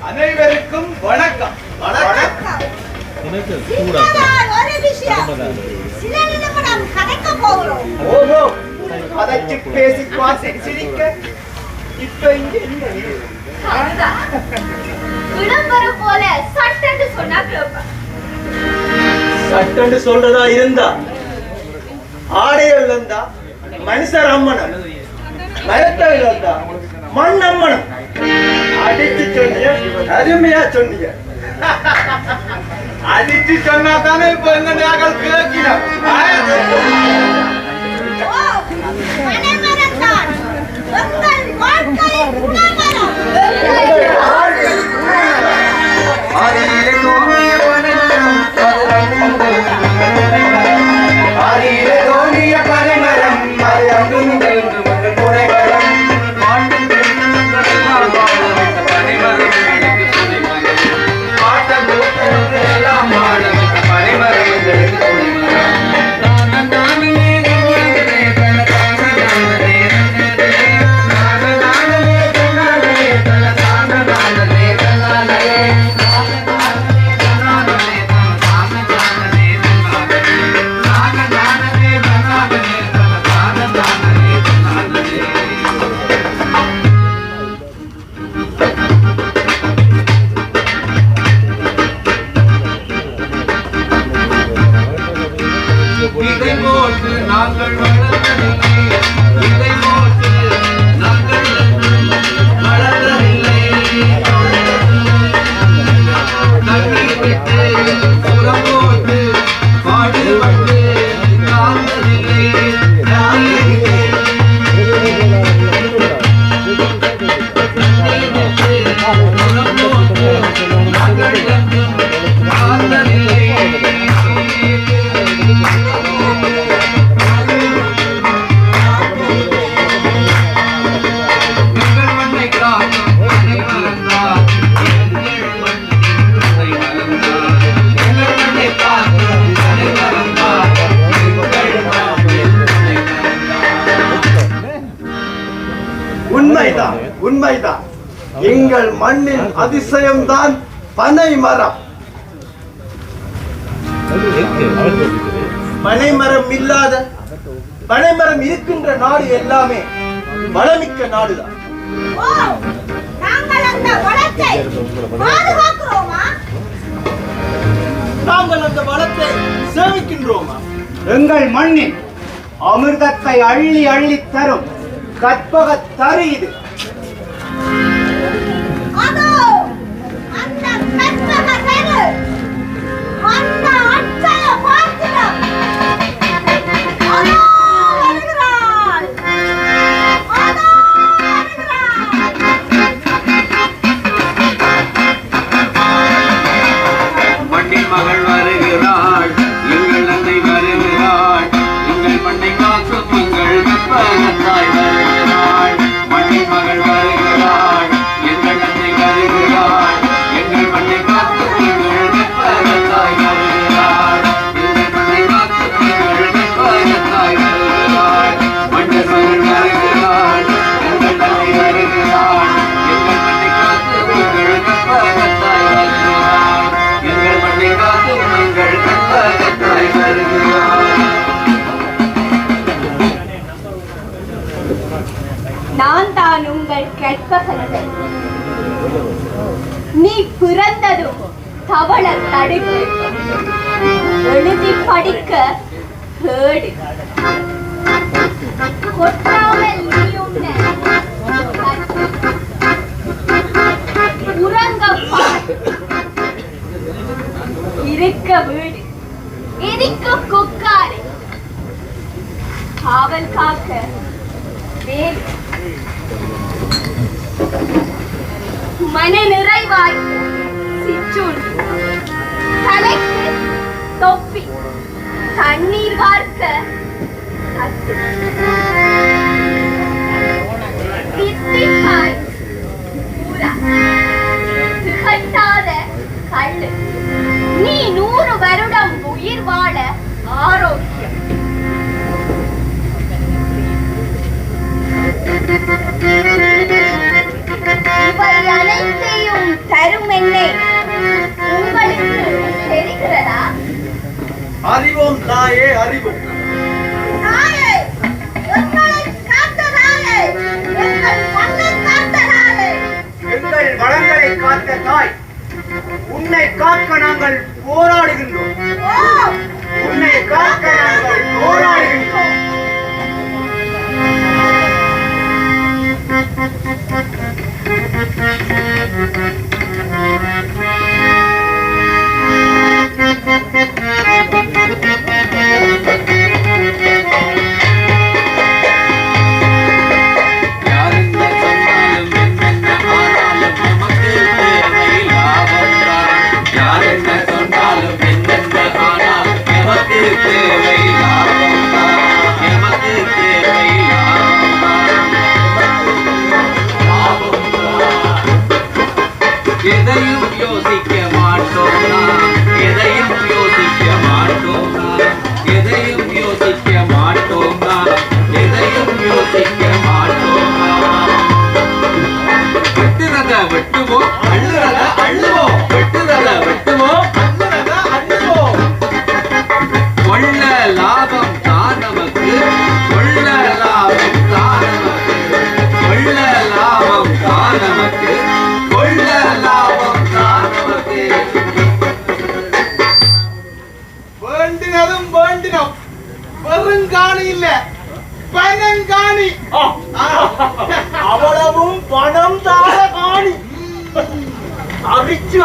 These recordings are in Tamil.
அனைவருக்கும் வணக்கம். ஓஹோ. அதற்கு பேசி பாசி சிரிக்க. இப்ப இங்க சொல்றதா இருந்தா? ஆடையல் இருந்தா? மனுஷர் அம்மனம் மரத்தவில் இருந்தா மண் அம்மனம் அடிச்சு சொன்னீங்க அருமையா சொன்னீங்க அடிச்சு சொன்னா தானே இப்ப எங்க நாங்கள் கேட்கிறோம் உண்மைதான் உண்மைதான். எங்கள் மண்ணின் அதிசயம்தான் பனை மரம் பனை மரம் இல்லாத பனை மரம் இருக்கின்ற நாடு எல்லாமே வளமிக்க நாடுதான். நாங்கள் அந்த வளத்தை சேமிக்கின்றோமா? எங்கள் மண்ணின் அமிர்தத்தை அள்ளி அள்ளி தரும் கற்பக தரு இது. உங்கள் நீ பிறந்ததும் தவள தடுக்கு. எழுதி படிக்க கேடு. கொட்டாமல் நீயும் உறங்க இருக்க வீடு. எரிக்க கொக்காரி காவல் காக்க வேல். மன நிறைவாய் சிற்றுண்டி தலைக்கு தொப்பி. தண்ணீர் வார்க்க தாயே அறிவோம் தாயே எங்களை வளங்களை காத்த தாய் உன்னை காக்க நாங்கள் போராடுகின்றோம். உன்னை காக்க நாங்கள் போராடுகின்றோம். யாரென்ன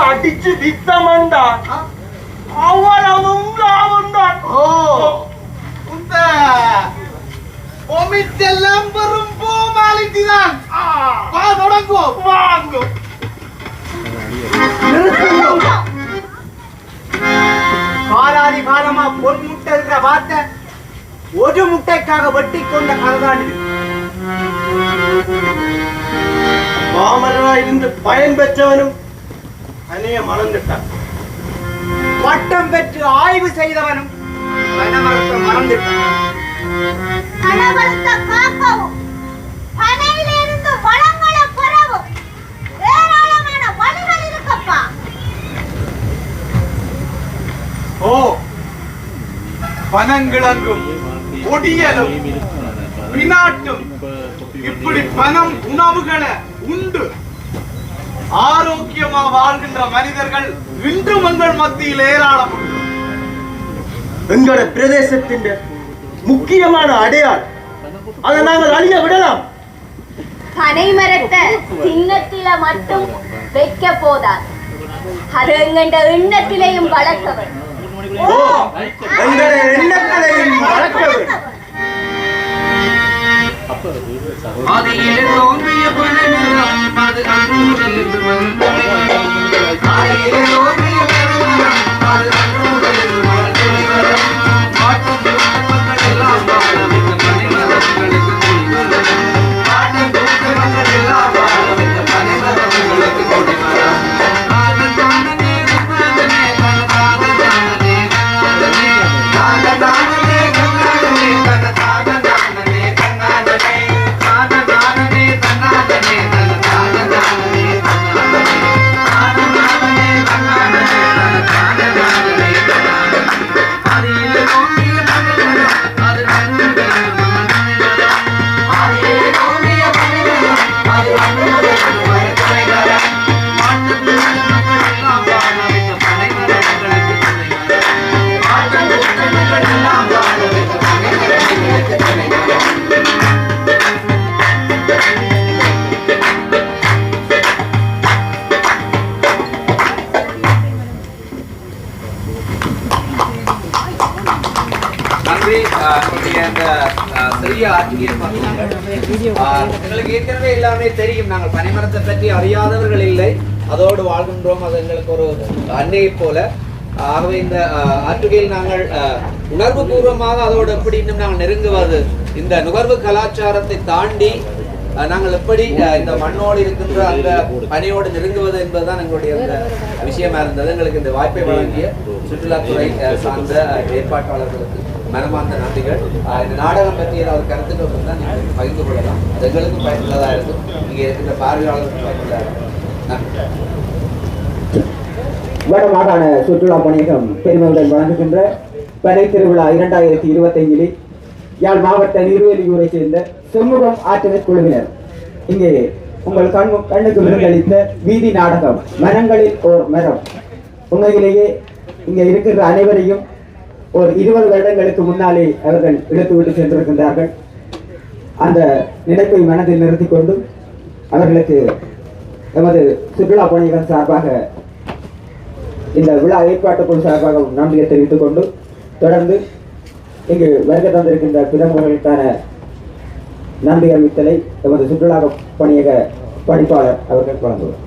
அடிச்சு அடிச்சு வித்தமண்டா அவ்வளவும் லாபம் தான் ஓ இந்த ஒமித்தெல்லாம் பெரும் போமாலிட்டி தான் வா தொடங்குவோம் வாங்கும் காலாதி காலமா பொன் முட்டைன்ற வார்த்தை ஒரு முட்டைக்காக வெட்டி கொண்ட கதைதான் மாமரனா இருந்து பயன் பெற்றவனும் அநேக மறந்துட்டான். பட்டம் பெற்று ஆய்வு செய்தவனும் வனமரத்தை மறந்துட்டான். கணவர்த்த காக்கவும் பனையிலிருந்து வளங்களை பெறவும் ஏராளமான வழிகள் இருக்கப்பா. ஓ பனங்கிழங்கும் கொடியலும் இப்படி பணம் உணவுகளை உண்டு. ஆரோக்கியமா வாழ்கின்ற மனிதர்கள் இன்றும் எங்கள் மத்தியில் ஏராளம். எங்களோட பிரதேசத்தின் முக்கியமான அடையாளம் அதை நாங்கள் அழிய விடலாம். பனை மரத்தை சின்னத்தில மட்டும் வைக்க போதாது. அது எங்கண்ட எண்ணத்திலையும் வளர்க்கவர் ஓ எங்களுடைய எண்ணங்களையும் வளர்க்க தோன்றிய பனைமரம் அது தோன்றிய நன்றி. ஆஹ் அந்த சிறிய ஆட்சியை எங்களுக்கு ஏற்கனவே எல்லாமே தெரியும். நாங்கள் பனைமரத்தை பற்றி அறியாதவர்கள் இல்லை. அதோடு வாழ்கின்றோம். அது எங்களுக்கு ஒரு அன்னையை போல. ஆகவே இந்த ஆற்றுகையில் நாங்கள் உணர்வு பூர்வமாக அதோடு எப்படி இன்னும் நாங்கள் நெருங்குவது இந்த நுகர்வு கலாச்சாரத்தை தாண்டி நாங்கள் எப்படி இந்த மண்ணோடு இருக்கின்ற அந்த பணியோடு நெருங்குவது என்பதுதான் எங்களுடைய அந்த விஷயமா இருந்தது. எங்களுக்கு இந்த வாய்ப்பை வழங்கிய சுற்றுலாத்துறை சார்ந்த ஏற்பாட்டாளர்களுக்கு. மனமார்ந்த நன்றிகள். இந்த நாடகம் பற்றி ஏதாவது கருத்துக்கள் இருந்தால் நீங்கள் பகிர்ந்து கொள்ளலாம். அது எங்களுக்கும் பயனுள்ளதாக இருக்கும். இங்கே இருக்கின்ற பார்வையாளர்களுக்கும் பயனுள்ளதாக இருக்கும். நன்றி. வடமாகாண சுற்றுலா பணியகம் பெருமையுடன் வழங்குகின்ற பனை திருவிழா இரண்டாயிரத்தி இருபத்தைந்தில் யாழ் மாவட்ட நீர்வேலியூரை சேர்ந்த செம்முகம் ஆற்றல் குழுவினர். இங்கே உங்கள் கண் கண்ணுக்கு விருந்தளித்த வீதி நாடகம் மரங்களில் ஓர் மரம். உண்மையிலேயே இங்கே இருக்கிற அனைவரையும் ஒரு இருபது வருடங்களுக்கு முன்னாலே அவர்கள் இழுத்துவிட்டு சென்றிருக்கின்றார்கள். அந்த நினைப்பை மனதில் நிறுத்தி கொண்டு அவர்களுக்கு எமது சுற்றுலா பணிகள் சார்பாக இந்த விழா ஏற்பாட்டு குழு சார்பாக நன்றியை தெரிவித்துக் கொண்டு தொடர்ந்து இங்கு வருகை தந்திருக்கின்ற பிரமுகர்களுக்கான நன்றி அறிவித்தலை எமது சுற்றுலா பணியக பணிப்பாளர் அவர்கள் வழங்குவார்.